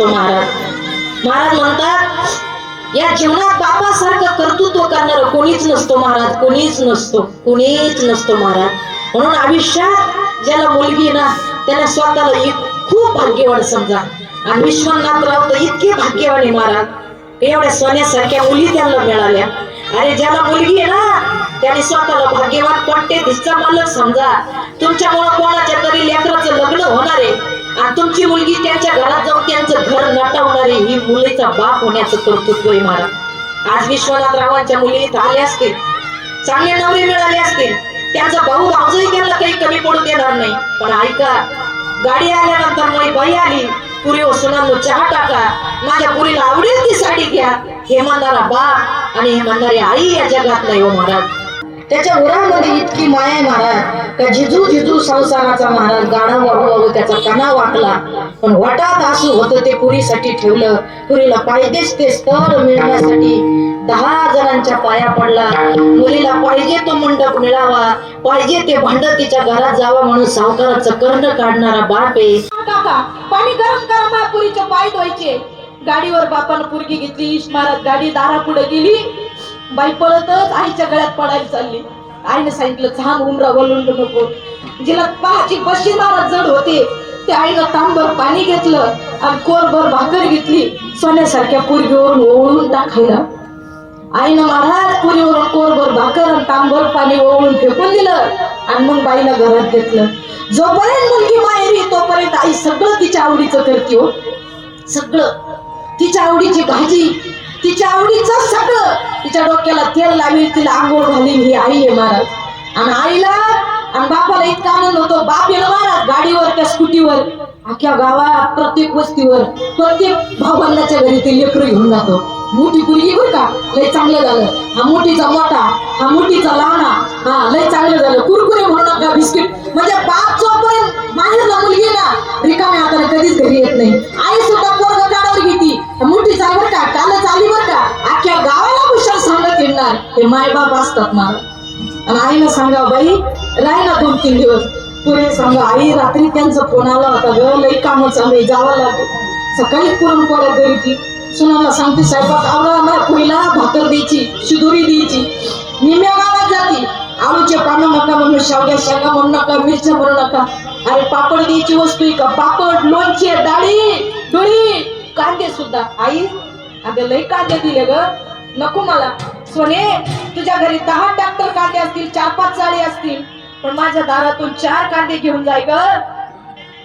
असतो महाराज. महाराज म्हणतात या जीवनात बापासारखं कर्तृत्व करणार कोणीच नसतो महाराज कोणीच नसतो कोणीच नसतो महाराज. म्हणून आयुष्यात ज्याला मुलगी ना त्याला स्वतःला खूप भाग्यवान समजा. आणि विश्वनाथराव तर इतके भाग्यवान आहे महाराज. एवढ्या सोन्यासारख्या मुली त्यांना मिळाल्या. अरे ज्याला मुलगी आहे ना त्याने स्वतःला भाग्यवान पट्टे दिसचा मालक समजा. तुमच्यामुळे कोणाच्या तरी लेकराचं लग्न होणार तुमची मुलगी त्यांच्या घरात जाऊन त्यांचं घर नटवणारी ही मुलीचा बाप होण्याचं कर्तृत्व आहे महाराज आज विश्वनाथ रावांच्या मुली इथं आले असते चांगले नवरे मिळाले असतील. त्यांचा भाऊ भाऊजही त्यांना काही कमी पडू देणार नाही. पण ऐका गाडी आल्यानंतर माझी बाई आली. पुरी सुनांनो चहा टाका. माझ्या पुरीला आवडेल ती साडी घ्या. हे म्हणणारा बाप आणि हे म्हणणारी आई या जगात नाही हो महाराज. त्याच्या उरामध्ये इतकी माया आहे महाराज. का जिजू जिजू संसाराचा महाराज गाणं वाहू वाहू त्याचा कणा वाकला. पण वाटात असू होतं ते पुरीसाठी ठेवलं. पुरीला पाहिजेच ते स्थळ मिळण्यासाठी. दहा जणांच्या पाया पडला. मुलीला पाहिजे तो मंडप मिळावा. पाहिजे ते भांड तिच्या घरात जावा म्हणून सावकाराचं कर्ण काढणारा बाप आहे. काका पाणी गरम करा पुरीचे पाय धुवायचे. गाडीवर बापानं पुरगी घेतली. इस्मारत गाडी दारा पुढे गेली. बाई पळतच आईच्या गळ्यात पडायला चालली. आईने सांगितलं छान उमरा वलंड नको. जिला पहाची बशी मारा जड होते. त्या आईनं तांबर पाणी घेतलं आणि कोरभर भाकर घेतली. सोन्यासारख्या पुरगीवरून ओवळून टाकायला. आईनं महाराज पुरीवरून कोरभर भाकर आणि तांबर पाणी ओवळून फेकून दिलं आणि मग बाईला घरात घेतलं. जोपर्यंत मुलगी माहेरी तोपर्यंत आई सगळं तिच्या आवडीचं करते हो. सगळं. तिच्या आवडीची भाजी तिच्या आवडीचं सगळं. तेल लावील तिला आंघोळ घालील ही आई आहे महाराज. आणि आईला आणि बापाला इतका आनंद होतो बाप येणं महाराज गाडीवर त्या स्कूटीवर अख्ख्या गावात प्रत्येक वस्तीवर प्रत्येक भावंडाच्या घरी ते लेकरं घेऊन जातो. मोठी पुरगी बरं का लय चांगलं झालं. हा मोठीचा मोठा हा मोठीचा लहाना हा लय चांगलं झालं. कुरकुरे म्हणू नका बिस्किट. म्हणजे बाप जोपर्यंत माहेरला मुलगी ना रिकाम्या हाताने कधीच घरी येत नाही. आई सुद्धा पोरग काढावर घेती. मोठी चांगलं हे मायबाप असतात मला आणि आईला सांगा बाई राही ना दोन तीन दिवस. पुढे सांगा आई रात्री त्यांचा फोन आला होता ग. लई काम चालू आहे जावं लागेल. सकाळी पुरणपोळ्या घरी ती सुनाला सांगते स्वयंपाक आवडा मला पुरीला भाकर द्यायची शिदुरी द्यायची. निम्या गावात जाती. आळूचे पानं नका म्हणून शावग्या शेंगा म्हणू नका मिरच्या म्हणू नका. अरे पापड द्यायची वस्तू आहे का? पापड लोणचे डाळी डोळी कांदे सुद्धा. आई अगं लई कांदे दिले ग. नको मला. सोने तुझ्या घरी दहा टॅक्टर कांदे असतील चार पाच चाळे असतील पण माझ्या दारातून चार कांदे घेऊन जाय ग.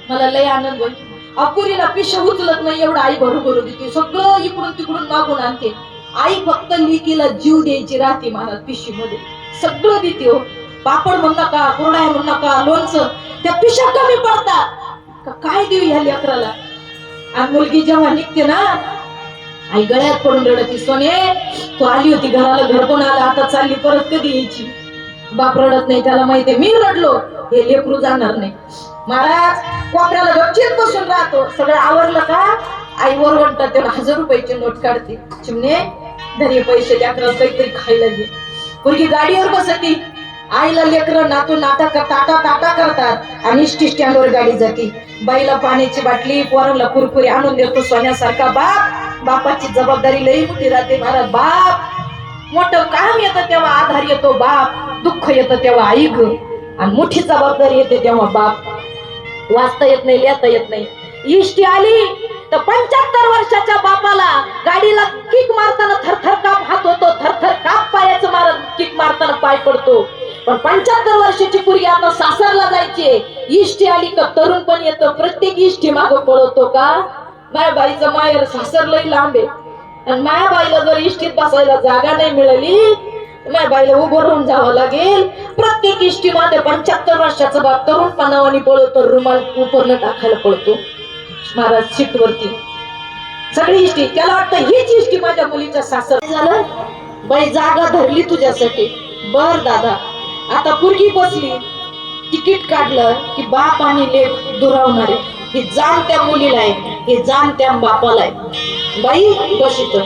मला लय आनंद होईल. अपुरीला पिश उचलत नाही एवढं आई भरू भरू देते. सगळं इकडून तिकडून मागून आणते. आई फक्त लिकीला जीव द्यायची राहते मला पिशीमध्ये सगळं देते हो. पापड म्हण नका कुरडाय म्हणू नका लोणचं. त्या पिशा कमी पडतात. काय देऊ ह्या लेकराला? आणि मुलगी जेव्हा निघते ना आई गळ्यात पडून रडती सोने. तू आली होती घराला घर कोण आला. आता चालली परत कधी यायची? बाप रडत नाही त्याला माहितीये मी रडलो. हे लेकरू जाणार नाही. महाराज कोपऱ्याला गपचीत बसून राहतो. सगळं आवरलं का? आई वर म्हणतात त्याला हजार रुपयाची नोट काढते. चिमणे धरी पैसे लेकराला काहीतरी खायला घे मुलगी गाडीवर बसती. आईला लेकरं नातू नाता ताटा ताटा करतात. आणि इष्टी स्टँडवर गाडी जाते. बाईला पाण्याची बाटली पोराला कुरकुरी आणून देतो सोन्यासारखा बाप. बापाची जबाबदारी लई मोठी राहते महाराज बाप. मोठं काम येतं तेव्हा आधार येतो बाप. दुःख येतं तेव्हा आई ग. आणि मोठी जबाबदारी येते तेव्हा बाप. वाचता येत नाही लिहिता येत नाही. इष्टी आली तर पंच्याहत्तर वर्षाच्या बापाला गाडीला किक मारताना थरथर काप हात होतो. थरथर काप पायाचं मारत किक मारताना पाय पडतो. पण पंच्याहत्तर वर्षाची पुरी आता सासरला जायची इष्टी आली का तरुण पण येतं. प्रत्येक इष्टी माग पळवतो का? माया बाईचं माहेर सासर लांब आहे. आणि माया बाईला जर इष्टीत बसायला जागा नाही मिळाली माया बाईला उभं राहून जावं लागेल. प्रत्येक इष्टी मध्ये पंच्याहत्तर वर्षाचा बाप तरुणपणावानी पळवतो रुमाल उपरनं टाकायला पळतो. महाराज सीटवरती. सगळी इष्टी. त्याला वाटतं हीच इष्टी माझ्या मुलीच्या सासर. झालं? बाई जागा धरली तुझ्यासाठी. बर दादा. आता पुरगी बसली तिकीट काढलं की बाप आणि लेख दुरावणारे ही जाण त्या मुलीला आहे हे जाण त्या बापाला आहे. बाई बस इथं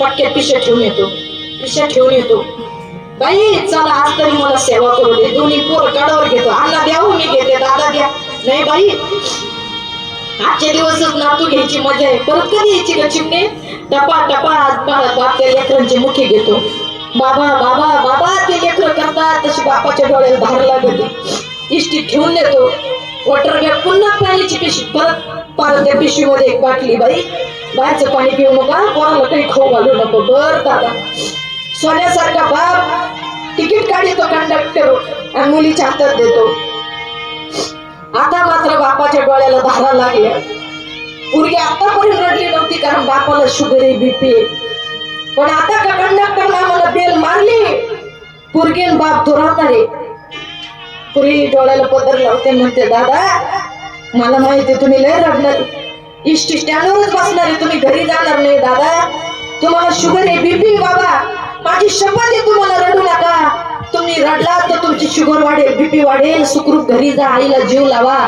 पटक्यात पिशा ठेवून येतो पिशा ठेवून येतो. बाई चला आज तरी मला सेवा करू दे. दोन्ही पोर काढावर घेतो. अण्णा द्या हो, मी घेते दादा द्या. नाही बाई आजचे दिवसच नातू घ्यायची मजा आहे. परत कधी यायची का चिमणे? टपा टपा आज बाप त्या लेकरांचे मुखी घेतो. बाबा बाबा बाबा ते लेकर करतात. तशी बापाच्या डोळ्याला धार लागते. इष्टी ठेवून देतो. वॉटर बॅग पुन्हा पाण्याची पिशवी परत पार त्या पिशवीमध्ये एक बाटली बाई. बाहेरचं पाणी पिऊ नका. कोणाला काही खाऊ घालू नको. बर दादा. सोन्यासारखा बाप तिकीट काढतो कंडक्टर आणि मुलीच्या हातात देतो. आता मात्र बापाच्या डोळ्याला धारा लागल्या. पूर्वी आतापर्यंत रडली नव्हती कारण बापाला शुगर आहे बीपी पण आता का कंडक्टरला मला बेल मारली. पुरगीन बाप दुरावणारे पुरी डोळ्याला पदर लावते म्हणते दादा मला माहिती तुम्ही लय रडणार. इष्टी स्टँडवरच बसणार आहे तुम्ही घरी जाणार नाही दादा. तुम्हाला शुगर आहे बीपी बाबा. माझी शपथ आहे तुम्हाला रडू नका. तुम्ही रडला तर तुमची शुगर वाढेल बीपी वाढेल. सुखरूप घरी जा आईला जीव लावा.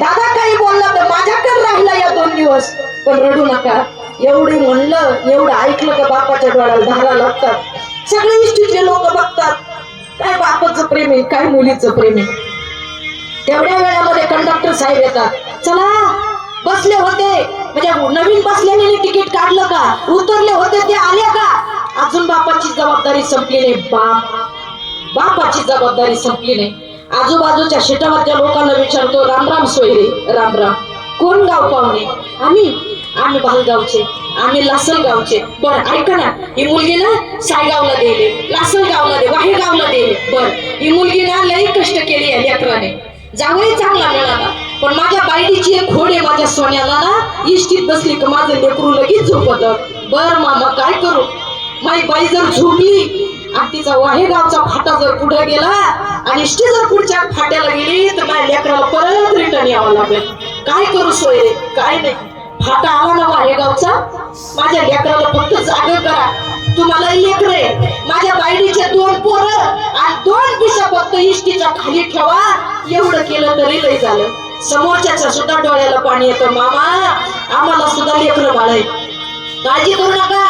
दादा काही बोलला तर माझ्याकडे राहिला या दोन दिवस पण रडू नका. एवढे म्हणलं एवढं ऐकलं का बापाच्या डोळ्याला धारा लागतात. सगळे इष्टीचे लोक बघतात. काय बापाचं प्रेम आहे काय मुलीचं प्रेम आहे? तेवढ्या वेळामध्ये कंडक्टर साहेब येतात. चला बसले होते. म्हणजे नवीन बसलेले तिकीट काढलं का? उतरले होते ते आले का? अजून बापाची जबाबदारी संपली नाही. बाप बापाची जबाबदारी संपली नाही. आजूबाजूच्या शेतावरच्या लोकांना विचारतो रामराम सोयरे रामराम कोण गाव पाहुणे? आम्ही आम्ही बालगावचे आम्ही लासलगावचे. बर ऐका ना ही मुलगी ना सायगावला दिली लासलगावला दे वाहे गावला दिली बर ही मुलगी ना लई कष्ट केली आहे लेकराने. जावई चांगला मिळाला पण माझ्या बायडीची एक खोडे माझ्या सोन्याला ना इष्टीत बसली का माझं लेकरू लगेच झोपत बर मामा काय करू? माझी बाई जर झोपली आणि तिचा वाहेगावचा फाटा जर पुढे गेला आणि इष्टी जर पुढच्या फाट्याला गेली तर माझ्या लेकराला परत रिटर्न यावं लागेल. काय करू सोय काय नाही. फाटा आला ना गावचा. माझ्या लेकराला फक्त जागे करा. तुम्हाला लेकर माझ्या बायडीचे दोन पोरं आणि दोन पिशा फक्त इष्टीच्या खाली ठेवा. एवढं केलं तरी लय झालं. समोरच्याच्या सुद्धा डोळ्याला पाणी येतं. मामा आम्हाला सुद्धा लेकरं बाळ काळजी करू नका.